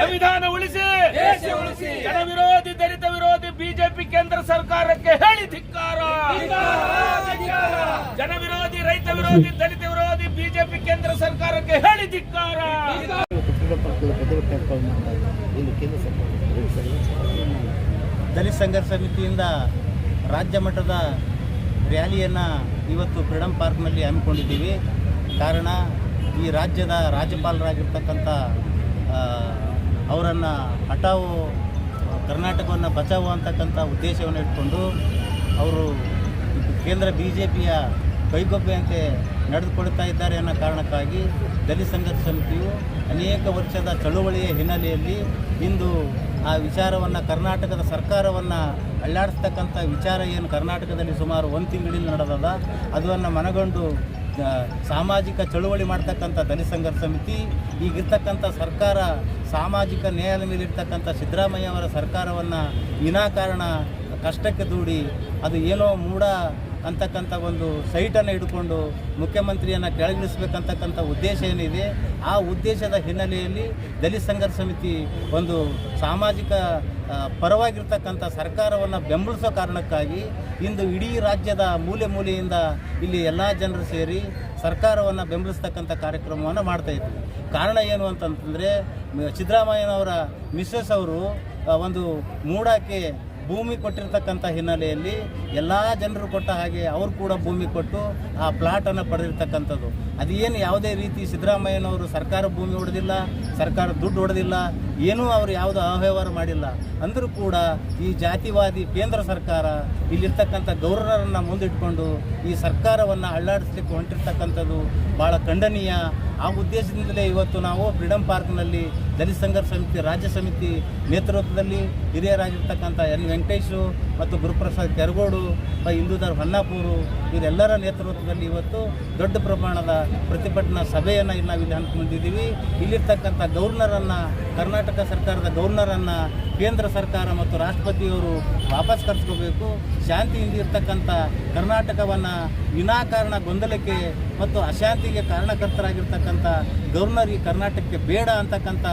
ಸಂವಿಧಾನ ಉಳಿಸಿ. ದೇಶ ಉಳಿಸಿ. ಜನ ವಿರೋಧಿ ದಲಿತ ವಿರೋಧಿ ಬಿಜೆಪಿ ಕೇಂದ್ರ ಸರ್ಕಾರಕ್ಕೆ ಹೇಳಿ ಧಿಕ್ಕಾರ. ಜನ ವಿರೋಧಿ ರೈತ ವಿರೋಧಿ ದಲಿತ ವಿರೋಧಿ ಬಿಜೆಪಿ ಕೇಂದ್ರ ಸರ್ಕಾರಕ್ಕೆ ಹೇಳಿ ಧಿಕ್ಕಾರ. ದಲಿತ ಸಂಘರ್ಷ ಸಮಿತಿಯಿಂದ ರಾಜ್ಯ ಮಟ್ಟದ ರ್ಯಾಲಿಯನ್ನು ಇವತ್ತು ಫ್ರೀಡಮ್ ಪಾರ್ಕ್ನಲ್ಲಿ ಹಮ್ಮಿಕೊಂಡಿದ್ದೀವಿ. ಕಾರಣ ಈ ರಾಜ್ಯದ ರಾಜ್ಯಪಾಲರಾಗಿರ್ತಕ್ಕಂಥ ಅವರನ್ನು ಹಠಾವು ಕರ್ನಾಟಕವನ್ನು ಬಚಾವು ಅಂತಕ್ಕಂಥ ಉದ್ದೇಶವನ್ನು ಇಟ್ಕೊಂಡು ಅವರು ಕೇಂದ್ರ ಬಿ ಜೆ ಪಿಯ ಕೈಗೊಬ್ಬೆಯಂತೆ ನಡೆದುಕೊಳ್ತಾ ಇದ್ದಾರೆ ಅನ್ನೋ ಕಾರಣಕ್ಕಾಗಿ ದಲಿತ ಸಂಘರ್ಷ ಸಮಿತಿಯು ಅನೇಕ ವರ್ಷದ ಚಳುವಳಿಯ ಹಿನ್ನೆಲೆಯಲ್ಲಿ ಇಂದು ಆ ವಿಚಾರವನ್ನು ಕರ್ನಾಟಕದ ಸರ್ಕಾರವನ್ನು ಅಳ್ಳಾಡಿಸ್ತಕ್ಕಂಥ ವಿಚಾರ ಏನು ಕರ್ನಾಟಕದಲ್ಲಿ ಸುಮಾರು ಒಂದು ತಿಂಗಳಿಂದ ನಡೆದದ ಅದನ್ನು ಮನಗಂಡು ಸಾಮಾಜಿಕ ಚಳುವಳಿ ಮಾಡ್ತಕ್ಕಂಥ ದಲಿತ ಸಂಘರ್ಷ ಸಮಿತಿ, ಈಗಿರ್ತಕ್ಕಂಥ ಸರ್ಕಾರ ಸಾಮಾಜಿಕ ನ್ಯಾಯದ ಮೇಲೆ ಇರ್ತಕ್ಕಂಥ ಸಿದ್ದರಾಮಯ್ಯ ಅವರ ಸರ್ಕಾರವನ್ನು ವಿನಾಕಾರಣ ಕಷ್ಟಕ್ಕೆ ದೂಡಿ ಅದು ಏನೋ ಮೂಢ ಅಂತಕ್ಕಂಥ ಒಂದು ಸೈಟನ್ನು ಹಿಡ್ಕೊಂಡು ಮುಖ್ಯಮಂತ್ರಿಯನ್ನು ಕೆಳಗಿಳಿಸ್ಬೇಕಂತಕ್ಕಂಥ ಉದ್ದೇಶ ಏನಿದೆ, ಆ ಉದ್ದೇಶದ ಹಿನ್ನೆಲೆಯಲ್ಲಿ ದಲಿತ ಸಂಘರ್ಷ ಸಮಿತಿ ಒಂದು ಸಾಮಾಜಿಕ ಪರವಾಗಿರ್ತಕ್ಕಂಥ ಸರ್ಕಾರವನ್ನು ಬೆಂಬಲಿಸೋ ಕಾರಣಕ್ಕಾಗಿ ಇಂದು ಇಡೀ ರಾಜ್ಯದ ಮೂಲೆ ಮೂಲೆಯಿಂದ ಇಲ್ಲಿ ಎಲ್ಲ ಜನರು ಸೇರಿ ಸರ್ಕಾರವನ್ನು ಬೆಂಬಲಿಸ್ತಕ್ಕಂಥ ಕಾರ್ಯಕ್ರಮವನ್ನು ಮಾಡ್ತಾ ಇದ್ವಿ. ಕಾರಣ ಏನು ಅಂತಂತಂದರೆ ಸಿದ್ದರಾಮಯ್ಯನವರ ಮಿಸ್ಸಸ್ ಅವರು ಒಂದು ಮೂಡಕ್ಕೆ ಭೂಮಿ ಕೊಟ್ಟಿರ್ತಕ್ಕಂಥ ಹಿನ್ನೆಲೆಯಲ್ಲಿ ಎಲ್ಲ ಜನರು ಕೊಟ್ಟ ಹಾಗೆ ಅವರು ಕೂಡ ಭೂಮಿ ಕೊಟ್ಟು ಆ ಪ್ಲಾಟನ್ನು ಪಡೆದಿರ್ತಕ್ಕಂಥದ್ದು. ಅದೇನು ಯಾವುದೇ ರೀತಿ ಸಿದ್ದರಾಮಯ್ಯನವರು ಸರ್ಕಾರ ಭೂಮಿ ಹೊಡೆದಿಲ್ಲ, ಸರ್ಕಾರ ದುಡ್ಡು ಹೊಡೆದಿಲ್ಲ, ಏನೂ ಅವರು ಯಾವುದೋ ಅವ್ಯವಹಾರ ಮಾಡಿಲ್ಲ. ಅಂದರೂ ಕೂಡ ಈ ಜಾತಿವಾದಿ ಕೇಂದ್ರ ಸರ್ಕಾರ ಇಲ್ಲಿರ್ತಕ್ಕಂಥ ಗೌರವರನ್ನು ಮುಂದಿಟ್ಕೊಂಡು ಈ ಸರ್ಕಾರವನ್ನು ಅಳ್ಳಾಡಿಸ್ಲಿಕ್ಕೆ ಹೊಂಟಿರ್ತಕ್ಕಂಥದ್ದು ಭಾಳ ಖಂಡನೀಯ. ಆ ಉದ್ದೇಶದಿಂದಲೇ ಇವತ್ತು ನಾವು ಫ್ರೀಡಮ್ ಪಾರ್ಕ್ನಲ್ಲಿ ದಲಿತ ಸಂಘರ್ಷ ಸಮಿತಿ, ರಾಜ್ಯ ಸಮಿತಿ ನೇತೃತ್ವದಲ್ಲಿ ಹಿರಿಯರಾಗಿರ್ತಕ್ಕಂಥ ಎನ್. ವೆಂಕಟೇಶು ಮತ್ತು ಗುರುಪ್ರಸಾದ್ ಕೆರಗೋಡು ಹಿಂದೂಧರ್ ಹೊನ್ನಾಪೂರು ಇವರೆಲ್ಲರ ನೇತೃತ್ವದಲ್ಲಿ ಇವತ್ತು ದೊಡ್ಡ ಪ್ರಮಾಣದ ಪ್ರತಿಭಟನಾ ಸಭೆಯನ್ನು ಇಲ್ಲಿ ನಾವು ಹಮ್ಮಿಕೊಂಡಿದ್ದೀವಿ. ಇಲ್ಲಿರ್ತಕ್ಕಂಥ ಗವರ್ನರನ್ನು ಕರ್ನಾಟಕ ಸರ್ಕಾರದ ಗವರ್ನರನ್ನು ಕೇಂದ್ರ ಸರ್ಕಾರ ಮತ್ತು ರಾಷ್ಟ್ರಪತಿಯವರು ವಾಪಸ್ ಕರೆಸ್ಕೋಬೇಕು. ಶಾಂತಿಯಿಂದ ಇರ್ತಕ್ಕಂಥ ಕರ್ನಾಟಕವನ್ನು ವಿನಾಕಾರಣ ಗೊಂದಲಕ್ಕೆ ಮತ್ತು ಅಶಾಂತಿಗೆ ಕಾರಣಕರ್ತರಾಗಿರ್ತಕ್ಕಂಥ ಈ ಕರ್ನಾಟಕಕ್ಕೆ ಬೇಡ ಅಂತಕ್ಕಂಥ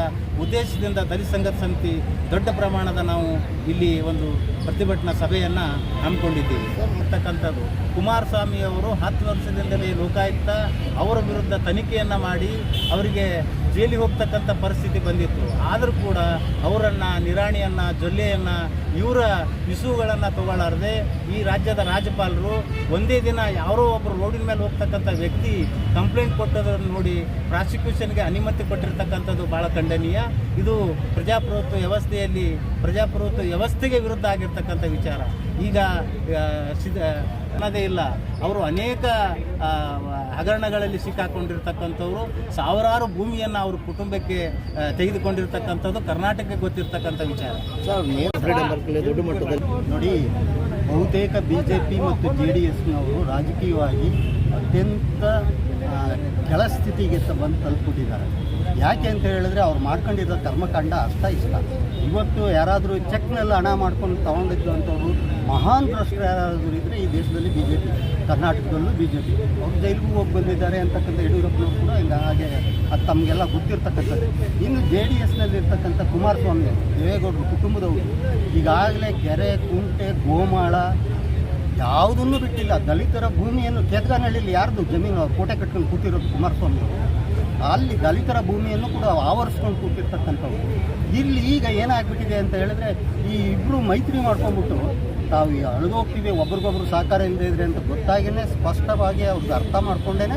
ಉದ್ದೇಶದಿಂದ ದಲಿತ ಸಂಘದ ಸಮಿತಿ ದೊಡ್ಡ ಪ್ರಮಾಣದ ನಾವು ಇಲ್ಲಿ ಒಂದು ಪ್ರತಿಭಟನಾ ಸಭೆಯನ್ನು ಹಮ್ಮಿಕೊಂಡಿದ್ದೀವಿ. ಇರ್ತಕ್ಕಂಥದ್ದು ಕುಮಾರಸ್ವಾಮಿ ಅವರು ಹತ್ತು ವರ್ಷದಿಂದಲೇ ಲೋಕಾಯುಕ್ತ, ಅವರ ವಿರುದ್ಧ ತನಿಖೆಯನ್ನು ಮಾಡಿ ಅವರಿಗೆ ಜೈಲಿಗೆ ಹೋಗ್ತಕ್ಕಂಥ ಪರಿಸ್ಥಿತಿ ಬಂದಿತ್ತು. ಆದರೂ ಕೂಡ ಅವರನ್ನು ನಿರಾಣಿಯನ್ನು, ಜೊಲ್ಲೆಯನ್ನು, ಇವರ ಇಸುಗಳನ್ನು ತಗೊಳ್ಳಾರದೆ ಈ ರಾಜ್ಯದ ರಾಜ್ಯಪಾಲರು ಒಂದೇ ದಿನ ಯಾರೋ ಒಬ್ಬರು ರೋಡಿನ ಮೇಲೆ ಹೋಗ್ತಕ್ಕಂಥ ವ್ಯಕ್ತಿ ಕಂಪ್ಲೇಂಟ್ ಕೊಟ್ಟದನ್ನು ನೋಡಿ ಪ್ರಾಸಿಕ್ಯೂಷನ್ಗೆ ಅನುಮತಿ ಕೊಟ್ಟಿರ್ತಕ್ಕಂಥದ್ದು ಭಾಳ ಖಂಡನೀಯ. ಇದು ಪ್ರಜಾಪ್ರಭುತ್ವ ವ್ಯವಸ್ಥೆಯಲ್ಲಿ ಪ್ರಜಾಪ್ರಭುತ್ವ ವ್ಯವಸ್ಥೆಗೆ ವಿರುದ್ಧ ಆಗಿರ್ತಕ್ಕಂಥ ವಿಚಾರ. ಈಗ ಆ, ಸಿದ ಅನ್ನೋದೇ ಇಲ್ಲ. ಅವರು ಅನೇಕ ಹಗರಣಗಳಲ್ಲಿ ಸಿಕ್ಕಾಕೊಂಡಿರ್ತಕ್ಕಂಥವ್ರು ಸಾವಿರಾರು ಭೂಮಿಯನ್ನು ಅವರು ಕುಟುಂಬಕ್ಕೆ ತೆಗೆದುಕೊಂಡಿರ್ತಕ್ಕಂಥದ್ದು ಕರ್ನಾಟಕಕ್ಕೆ ಗೊತ್ತಿರ್ತಕ್ಕಂಥ ವಿಚಾರ. ದೊಡ್ಡ ಮಟ್ಟದಲ್ಲಿ. ನೋಡಿ ಬಹುತೇಕ ಬಿ ಜೆ ಪಿ ಮತ್ತು ಜೆ ಡಿ ಎಸ್ನವರು ರಾಜಕೀಯವಾಗಿ ಅತ್ಯಂತ ಕೆಳಸ್ಥಿತಿಗೆ ಕೆಳ ಸ್ಥಿತಿಗೆ ಬಂದು ತಲುಪಿಬಿಟ್ಟಿದ್ದಾರೆ. ಯಾಕೆ ಅಂತ ಹೇಳಿದ್ರೆ ಅವ್ರು ಮಾಡ್ಕೊಂಡಿರೋ ಕರ್ಮಕಾಂಡ ಅಷ್ಟ ಇಷ್ಟ. ಇವತ್ತು ಯಾರಾದರೂ ಚೆಕ್ನೆಲ್ಲ ಹಣ ಮಾಡ್ಕೊಂಡು ತಗೊಂಡಿದ್ದು ಅಂಥವ್ರು ಮಹಾನ್ ಭ್ರಷ್ಟರು ಯಾರಾದರೂ ಇದ್ದರೆ ಈ ಪಿ ಕರ್ನಾಟಕದಲ್ಲೂ ಬಿ ಜೆ ಪಿ ಅವ್ರು ಜೈಲಿಗೂ ಹೋಗಿ ಬಂದಿದ್ದಾರೆ ಅಂತಕ್ಕಂಥ ಯಡಿಯೂರಪ್ಪನವರು ಕೂಡ ಇಲ್ಲ ಹಾಗೆ ಅದು ತಮಗೆಲ್ಲ ಗೊತ್ತಿರ್ತಕ್ಕಂಥದ್ದು. ಇನ್ನು ಜೆ ಡಿ ಎಸ್ನಲ್ಲಿರ್ತಕ್ಕಂಥ ಕುಮಾರಸ್ವಾಮಿ, ದೇವೇಗೌಡರು ಕುಟುಂಬದವರು, ಈಗಾಗಲೇ ಕೆರೆ, ಕುಂಟೆ, ಗೋಮಾಳ ಯಾವುದನ್ನು ಬಿಟ್ಟಿಲ್ಲ. ದಲಿತರ ಭೂಮಿಯನ್ನು ಕೇತಗಾನಹಳ್ಳಿಯಲ್ಲಿ ಯಾರ್ದು ಜಮೀನು ಕೋಟೆ ಕಟ್ಕೊಂಡು ಕೂತಿರೋದು ಕುಮಾರಸ್ವಾಮಿ ಅವರು ಅಲ್ಲಿ ದಲಿತರ ಭೂಮಿಯನ್ನು ಕೂಡ ಆವರಿಸ್ಕೊಂಡು ಕೂತಿರ್ತಕ್ಕಂಥವ್ರು. ಇಲ್ಲಿ ಈಗ ಏನಾಗ್ಬಿಟ್ಟಿದೆ ಅಂತ ಹೇಳಿದ್ರೆ ಈ ಇಬ್ಬರು ಮೈತ್ರಿ ಮಾಡ್ಕೊಂಡ್ಬಿಟ್ಟು ತಾವು ಅಳಿದೋಗ್ತೀವಿ ಒಬ್ರಿಗೊಬ್ರು ಸಹಕಾರ ಇಲ್ಲದೆ ಇದ್ರೆ ಅಂತ ಗೊತ್ತಾಗಿಯೇ ಸ್ಪಷ್ಟವಾಗಿ ಅವ್ರಿಗೆ ಅರ್ಥ ಮಾಡ್ಕೊಂಡೇ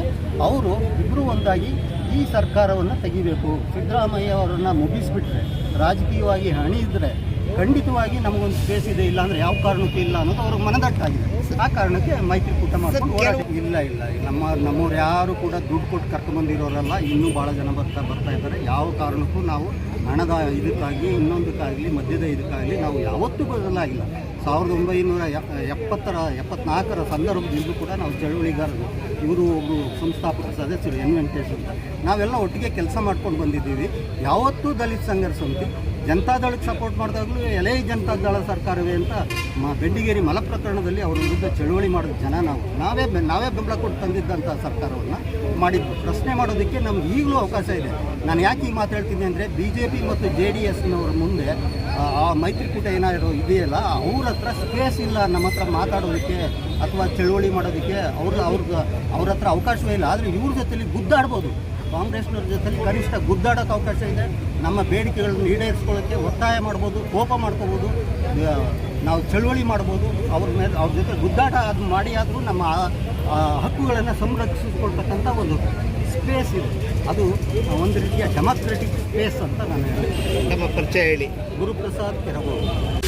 ಅವರು ಇಬ್ಬರು ಒಂದಾಗಿ ಈ ಸರ್ಕಾರವನ್ನು ತೆಗಿಬೇಕು. ಸಿದ್ದರಾಮಯ್ಯ ಅವರನ್ನು ಮುಗಿಸ್ಬಿಟ್ರೆ, ರಾಜಕೀಯವಾಗಿ ಹಣಿದ್ರೆ ಖಂಡಿತವಾಗಿ ನಮಗೊಂದು ಸ್ಪೇಸ್ ಇದೆ ಇಲ್ಲ ಅಂದ್ರೆ ಯಾವ ಕಾರಣಕ್ಕೂ ಇಲ್ಲ ಅನ್ನೋದು ಅವ್ರಿಗೆ ಮನದಟ್ಟಾಗಿದೆ ಆ ಕಾರಣಕ್ಕೆ ಮೈತ್ರಿಕೂಟ ಮಾಡ್ಕೊಂಡು ಹೋರಾಟ ಇಲ್ಲ ಇಲ್ಲ ನಮ್ಮ ನಮ್ಮವ್ರು ಯಾರು ಕೂಡ ದುಡ್ಡು ಕೊಟ್ಟು ಕರ್ಕೊಂಡ್ಬಂದಿರೋರಲ್ಲ ಇನ್ನೂ ಭಾಳ ಜನ ಬರ್ತಾ ಬರ್ತಾ ಇದ್ದಾರೆ. ಯಾವ ಕಾರಣಕ್ಕೂ ನಾವು ಹಣದ ಇದಕ್ಕಾಗಲಿ ಇನ್ನೊಂದಕ್ಕಾಗಲಿ ಮದ್ಯದ ಇದಕ್ಕಾಗಲಿ ನಾವು ಯಾವತ್ತೂ ಬದಲಾಗಿಲ್ಲ ಸಾವಿರದ ಒಂಬೈನೂರ ಎಪ್- ಎಪ್ಪತ್ತರ ಎಪ್ಪತ್ನಾಲ್ಕರ ಸಂದರ್ಭದಿಂದಲೂ ಕೂಡ ನಾವು ಚಳುವಳಿಗಾರರು. ಇವರು ಒಬ್ಬರು ಸಂಸ್ಥಾಪಕ ಸದಸ್ಯರು ಎನ್ ವೆಂಕಟೇಶ್ ಅಂತ. ನಾವೆಲ್ಲ ಒಟ್ಟಿಗೆ ಕೆಲಸ ಮಾಡ್ಕೊಂಡು ಬಂದಿದ್ದೀವಿ. ಯಾವತ್ತೂ ದಲಿತ ಸಂಘರ್ಷ ಸಮಿತಿ ಜನತಾದಳಕ್ಕೆ ಸಪೋರ್ಟ್ ಮಾಡಿದಾಗಲೂ ಎಲೆ ಜನತಾದಳ ಸರ್ಕಾರವೇ ಅಂತ ಬೆಂಡಿಗೇರಿ ಮಲ ಪ್ರಕರಣದಲ್ಲಿ ಅವರ ವಿರುದ್ಧ ಚಳುವಳಿ ಮಾಡಿದ ಜನ ನಾವು. ನಾವೇ ನಾವೇ ಬೆಂಬಲ ಕೊಟ್ಟು ತಂದಿದ್ದಂಥ ಸರ್ಕಾರವನ್ನು ಮಾಡಿದ್ದು. ಪ್ರಶ್ನೆ ಮಾಡೋದಕ್ಕೆ ನಮ್ಗೆ ಈಗಲೂ ಅವಕಾಶ ಇದೆ. ನಾನು ಯಾಕೆ ಈ ಮಾತಾಡ್ತೀನಿ ಅಂದರೆ ಬಿ ಜೆ ಪಿ ಮತ್ತು ಜೆ ಡಿ ಎಸ್ನವ್ರ ಮುಂದೆ, ಆ- ಆ ಮೈತ್ರಿಕೂಟ ಏನಾದರೂ ಇದೆಯಲ್ಲ, ಅವ್ರ ಹತ್ರ ಸ್ಪೇಸ್ ಇಲ್ಲ, ನಮ್ಮ ಹತ್ರ ಮಾತಾಡೋದಕ್ಕೆ ಅಥವಾ ಚಳುವಳಿ ಮಾಡೋದಕ್ಕೆ ಅವ್ರ ಅವ್ರಿಗೆ ಅವ್ರ ಹತ್ರ ಅವಕಾಶವೇ ಇಲ್ಲ. ಆದರೆ ಇವ್ರ ಜೊತೆಲಿ ಗುದ್ದಾಡ್ಬೋದು. ಕಾಂಗ್ರೆಸ್ನವ್ರ ಜೊತೆಲಿ ಕನಿಷ್ಠ ಗುದ್ದಾಡೋಕೆ ಅವಕಾಶ ಇದೆ. ನಮ್ಮ ಬೇಡಿಕೆಗಳನ್ನು ಈಡೇರಿಸ್ಕೊಳ್ಳೋಕ್ಕೆ ಒತ್ತಾಯ ಮಾಡ್ಬೋದು ಕೋಪ ಮಾಡ್ಕೋಬೋದು ನಾವು ಚಳುವಳಿ ಮಾಡ್ಬೋದು. ಅವ್ರ ಮೇಲೆ ಅವ್ರ ಜೊತೆ ಗುದ್ದಾಟ ಅದು ಮಾಡಿ ಆದರೂ ನಮ್ಮ ಹಕ್ಕುಗಳನ್ನು ಸಂರಕ್ಷಿಸಿಕೊಳ್ತಕ್ಕಂಥ ಒಂದು ಸ್ಪೇಸ್ ಇದೆ. ಅದು ಒಂದು ರೀತಿಯ ಡೆಮಾಕ್ರೆಟಿಕ್ ಸ್ಪೇಸ್ ಅಂತ ನಾನು ಹೇಳ್ತೀನಿ. ನಮ್ಮ ಪರಿಚಯ ಹೇಳಿ. ಗುರುಪ್ರಸಾದ್ ಕೆರಗೋಡು.